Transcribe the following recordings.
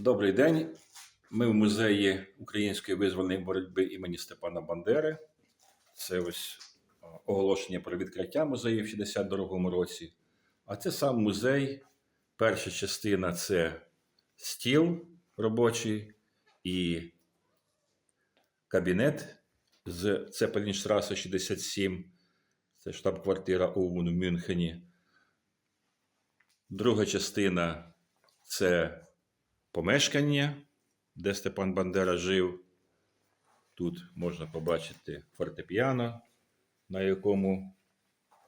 Добрий день. Ми в музеї української визвольної боротьби імені Степана Бандери. Це ось оголошення про відкриття музею в 62-му році. А це сам музей. Перша частина це стіл робочий і кабінет з Цепелінштраси 67. Це штаб-квартира ОУН в Мюнхені. Друга частина це помешкання, де Степан Бандера жив. Тут можна побачити фортепіано, на якому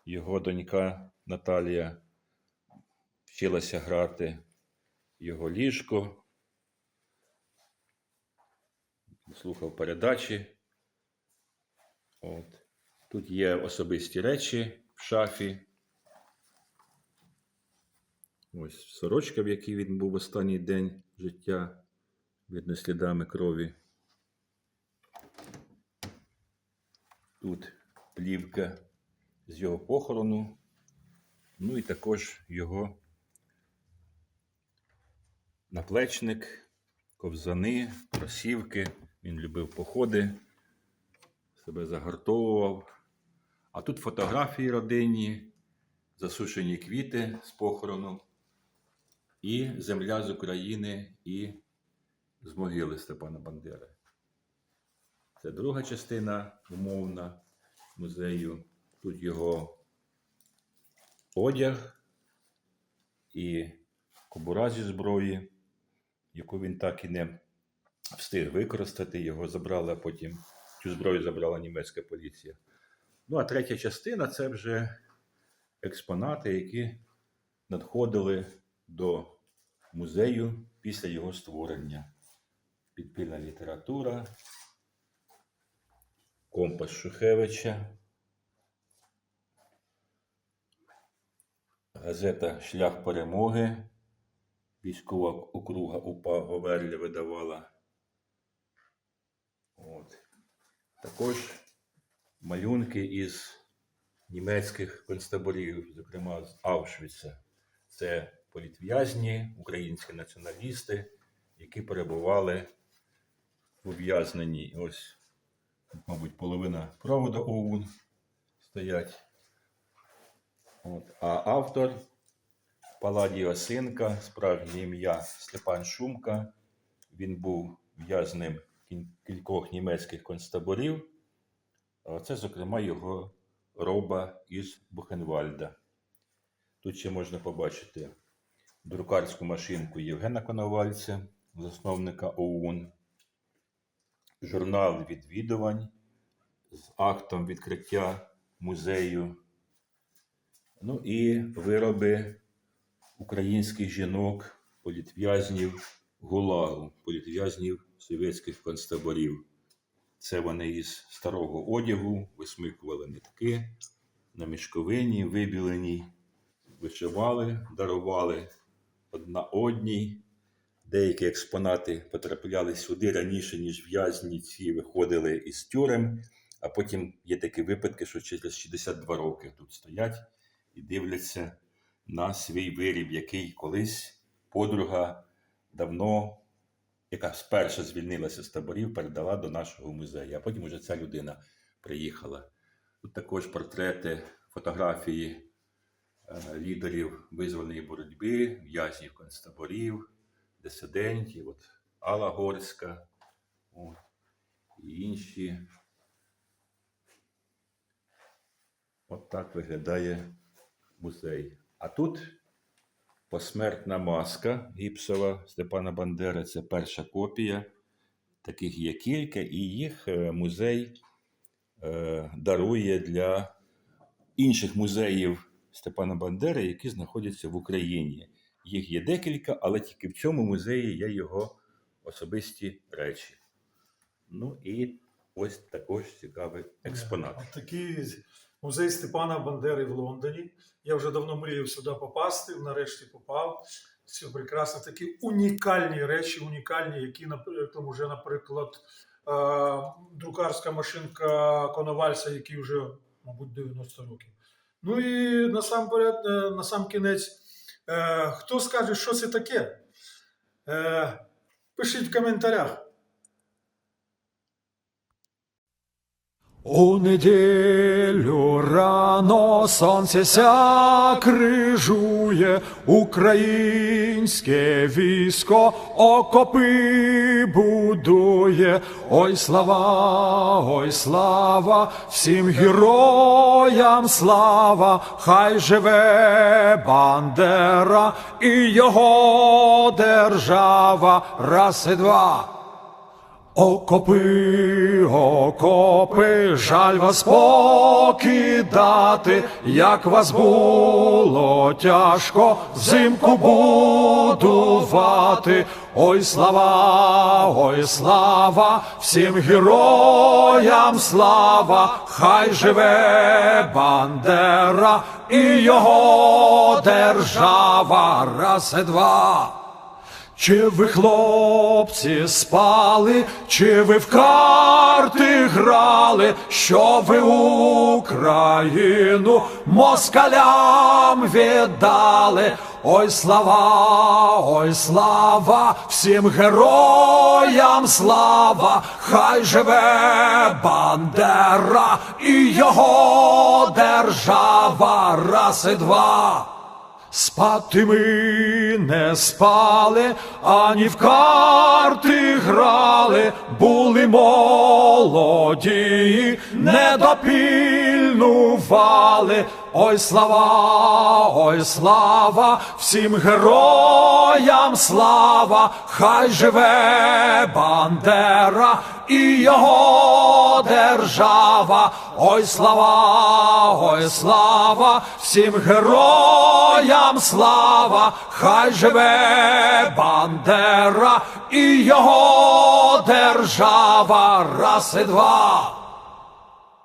його донька Наталія вчилася грати, його ліжко, слухав передачі. От. Тут є особисті речі в шафі. Ось сорочка, в якій він був останній день життя, видно слідами крові. Тут плівка з його похорону, ну і також його наплечник, ковзани, кросівки. Він любив походи, себе загартовував. А тут фотографії родинні, засушені квіти з похорону і земля з України і з могили Степана Бандери. Це друга частина умовна музею. Тут його одяг і кобура зі зброї, яку він так і не встиг використати. Його забрала потім, цю зброю забрала німецька поліція. Ну, а третя частина це вже експонати, які надходили до музею після його створення. Підпільна література, компас Шухевича, газета Шлях перемоги. Військова округа УПА Говерлі видавала. От. Також малюнки із німецьких концтаборів, зокрема з Аушвіца. Це політв'язні, українські націоналісти, які перебували в ув'язненні. Ось, мабуть, половина проводу ОУН стоять. От. А автор Паладій Осинка, справжнє ім'я Степан Шумка. Він був в'язним кількох німецьких концтаборів. Це, зокрема, його роба із Бухенвальда. Тут ще можна побачити друкарську машинку Євгена Коновальця, засновника ОУН, журнал відвідувань з актом відкриття музею. Ну і вироби українських жінок, політв'язнів ГУЛАГу, політв'язнів совєтських концтаборів. Це вони із старого одягу висмикували нитки на мішковині, вибіленій, вишивали, дарували одна одній. Деякі експонати потрапляли сюди раніше, ніж в'язні ці виходили із тюрем, а потім є такі випадки, що через 62 роки тут стоять і дивляться на свій виріб, який колись подруга давно яка спершу звільнилася з таборів, передала до нашого музею, а потім уже ця людина приїхала. Тут також портрети, фотографії лідерів визвольної боротьби, в'язнів концтаборів, дисидентів, от Алла Горська от, і інші. От так виглядає музей. А тут Посмертна маска гіпсова Степана Бандери це перша копія. Таких є кілька, і їх е, музей е, дарує для інших музеїв Степана Бандери, які знаходяться в Україні. Їх є декілька, але тільки в цьому музеї є його особисті речі. Ну і ось також цікавий експонат. От Такий музей Степана Бандери в Лондоні. Я вже давно мріяв сюди попасти, нарешті попав. Все прекрасно. Такі унікальні речі, унікальні, які, наприклад, там вже, наприклад, е, друкарська машинка Коновальця, який вже, мабуть, 90 років. Ну і насамперед, е, на сам кінець, е, хто скаже, що це таке? Е, Пишіть в коментарях. У неділю рано сонце ся крижує, українське військо окопи будує. Ой слава, ой слава, всім героям слава, хай живе Бандера і його держава. Раз і два. Окопи, окопи, жаль вас покидати, як вас було тяжко взимку будувати. Ой, слава, ой, слава, всім героям слава, хай живе Бандера і його держава. Раз і два. Чи ви, хлопці, спали, чи ви в карти грали, що ви Україну москалям віддали? Ой, слава, ой, слава, всім героям слава, хай живе Бандера і його держава, раз і два. Спати ми не спали, ані в карти грали, були молоді, не допільнували. Ой, слава, ой, слава, всім героям слава, хай живе Бандера і його держава. Ой, слава, ой, слава, всім героям слава, хай живе Бандера і його держава. Раз і два.